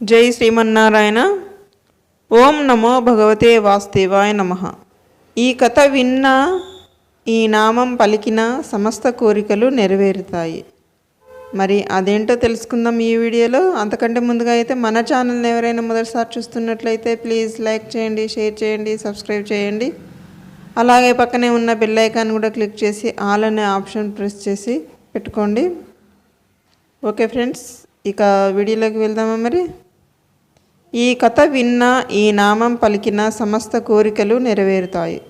జై శ్రీమన్నారాయణ. ఓం నమో భగవతే వాస్తేవాయ నమ. ఈ కథ విన్నా ఈ నామం పలికిన సమస్త కోరికలు నెరవేరుతాయి. మరి అదేంటో తెలుసుకుందాం ఈ వీడియోలో. అంతకంటే ముందుగా అయితే మన ఛానల్ని ఎవరైనా మొదటిసారి చూస్తున్నట్లయితే ప్లీజ్ లైక్ చేయండి షేర్ చేయండి సబ్స్క్రైబ్ చేయండి. అలాగే పక్కనే ఉన్న బెల్ ఐకాన్ కూడా క్లిక్ చేసి ఆల్ అనే ఆప్షన్ ప్రెస్ చేసి పెట్టుకోండి. ఓకే ఫ్రెండ్స్ ఇక వీడియోలోకి వెళ్దామా మరి? ఈ కథ విన్న ఈ నామం పలికిన సమస్త కోరికలు నెరవేరుతాయి.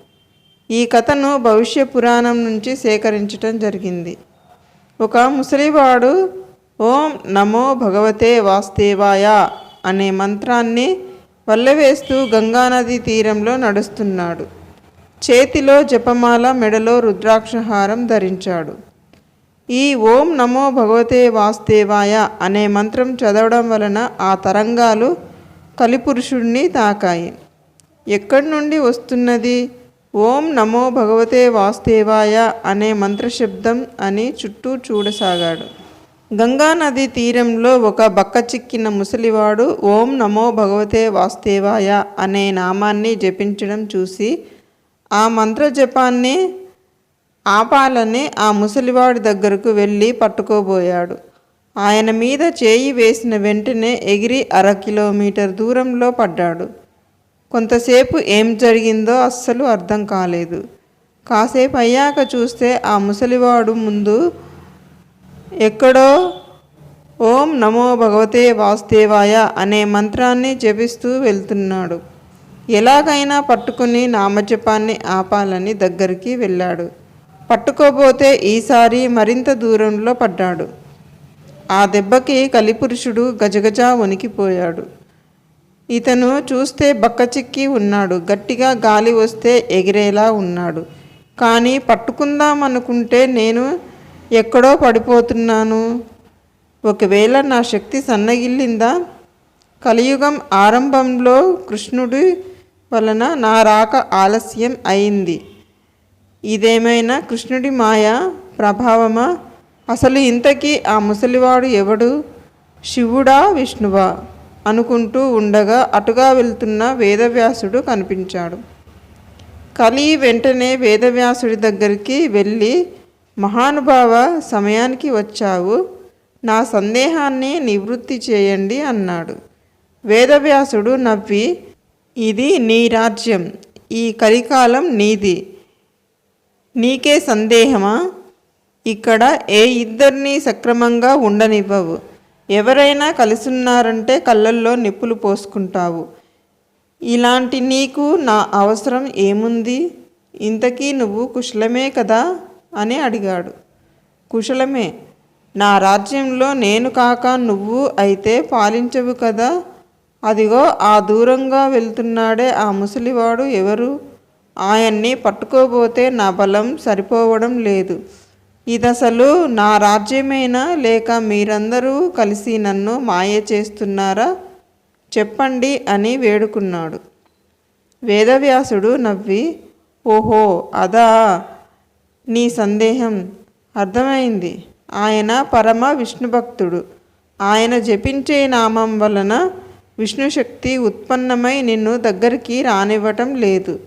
ఈ కథను భవిష్య పురాణం నుంచి సేకరించటం జరిగింది. ఒక ముసలివాడు ఓం నమో భగవతే వాస్తేవాయ అనే మంత్రాన్ని వల్లవేస్తూ గంగానది తీరంలో నడుస్తున్నాడు. చేతిలో జపమాల మెడలో రుద్రాక్షహారం ధరించాడు. ఈ ఓం నమో భగవతే వాస్తేవాయ అనే మంత్రం చదవడం వలన ఆ తరంగాలు కలిపురుషుణ్ణి తాకాయి. ఎక్కడి నుండి వస్తున్నది? ఓం నమో భగవతే వాస్తేవాయ అనే మంత్రశబ్దం అని చుట్టూ చూడసాగాడు. గంగానది తీరంలో ఒక బక్క చిక్కిన ముసలివాడు ఓం నమో భగవతే వాస్తేవాయ అనే నామాన్ని జపించడం చూసి ఆ మంత్ర జపాన్ని ఆపాలని ఆ ముసలివాడి దగ్గరకు వెళ్ళి పట్టుకోబోయాడు. ఆయన మీద చేయి వేసిన వెంటనే ఎగిరి అర కిలోమీటర్ దూరంలో పడ్డాడు. కొంతసేపు ఏం జరిగిందో అస్సలు అర్థం కాలేదు. కాసేపు అయ్యాక చూస్తే ఆ ముసలివాడు ముందు ఎక్కడో ఓం నమో భగవతే వాసుదేవాయ అనే మంత్రాన్ని జపిస్తూ వెళ్తున్నాడు. ఎలాగైనా పట్టుకుని నామజపాన్ని ఆపాలని దగ్గరికి వెళ్ళాడు. పట్టుకోబోతే ఈసారి మరింత దూరంలో పడ్డాడు. ఆ దెబ్బకి కలిపురుషుడు గజగజ వణికిపోయాడు. ఇతను చూస్తే బక్కచిక్కి ఉన్నాడు గట్టిగా గాలి వస్తే ఎగిరేలా ఉన్నాడు. కానీ పట్టుకుందాం అనుకుంటే నేను ఎక్కడో పడిపోతున్నాను. ఒకవేళ నా శక్తి సన్నగిల్లిందా? కలియుగం ఆరంభంలో కృష్ణుడి వలన నా రాక ఆలస్యం అయింది. ఇదేమైనా కృష్ణుడి మాయ ప్రభావమా? అసలు ఇంతకీ ఆ ముసలివాడు ఎవడు? శివుడా విష్ణువా? అనుకుంటూ ఉండగా అటుగా వెళ్తున్న వేదవ్యాసుడు కనిపించాడు. కలి వెంటనే వేదవ్యాసుడి దగ్గరికి వెళ్ళి మహానుభావ సమయానికి వచ్చావు. నా సందేహాన్ని నివృత్తి చేయండి అన్నాడు. వేదవ్యాసుడు నవ్వి ఇది నీ రాజ్యం. ఈ కలికాలం నీది. నీకే సందేహమా? ఇక్కడ ఏ ఇద్దరిని సక్రమంగా ఉండనివ్వవు. ఎవరైనా కలిసున్నారంటే కళ్ళల్లో నిప్పులు పోసుకుంటావు. ఇలాంటి నీకు నా అవసరం ఏముంది? ఇంతకీ నువ్వు కుశలమే కదా? అని అడిగాడు. కుశలమే. నా రాజ్యంలో నేను కాక నువ్వు అయితే పాలించవు కదా? అదిగో ఆ దూరంగా వెళ్తున్నాడే ఆ ముసలివాడు ఎవరు? ఆయన్ని పట్టుకోబోతే నా బలం సరిపోవడం లేదు. ఇదసలు నా రాజ్యమేనా లేక మీరందరూ కలిసి నన్ను మాయ చేస్తున్నారా? చెప్పండి అని వేడుకున్నాడు. వేదవ్యాసుడు నవ్వి ఓహో అదా. నీ సందేహం అర్థమైంది. ఆయన పరమ విష్ణుభక్తుడు. ఆయన జపించే నామం వలన విష్ణుశక్తి ఉత్పన్నమై నిన్ను దగ్గరికి రానివ్వటం లేదు.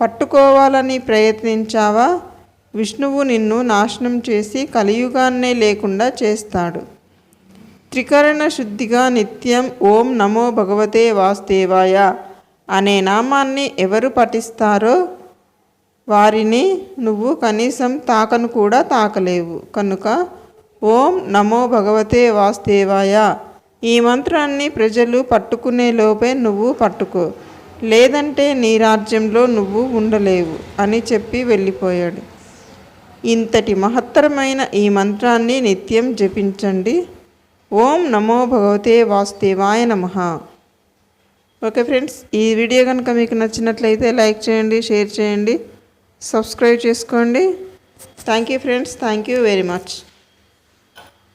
పట్టుకోవాలని ప్రయత్నించావా? విష్ణువు నిన్ను నాశనం చేసి కలియుగాన్నే లేకుండా చేస్తాడు. త్రికరణ శుద్ధిగా నిత్యం ఓం నమో భగవతే వాస్తేవాయ అనే నామాన్ని ఎవరు పఠిస్తారో వారిని నువ్వు కనీసం తాకను కూడా తాకలేవు. కనుక ఓం నమో భగవతే వాస్తేవాయ ఈ మంత్రాన్ని ప్రజలు పట్టుకునే లోపే నువ్వు పట్టుకో. లేదంటే నీ రాజ్యంలో నువ్వు ఉండలేవు అని చెప్పి వెళ్ళిపోయాడు. ఇంతటి మహత్తరమైన ఈ మంత్రాన్ని నిత్యం జపించండి. ఓం నమో భగవతే వాస్తేవాయ నమ. ఓకే ఫ్రెండ్స్ ఈ వీడియో కనుక మీకు నచ్చినట్లయితే లైక్ చేయండి షేర్ చేయండి సబ్స్క్రైబ్ చేసుకోండి. Thank you friends thank you very much.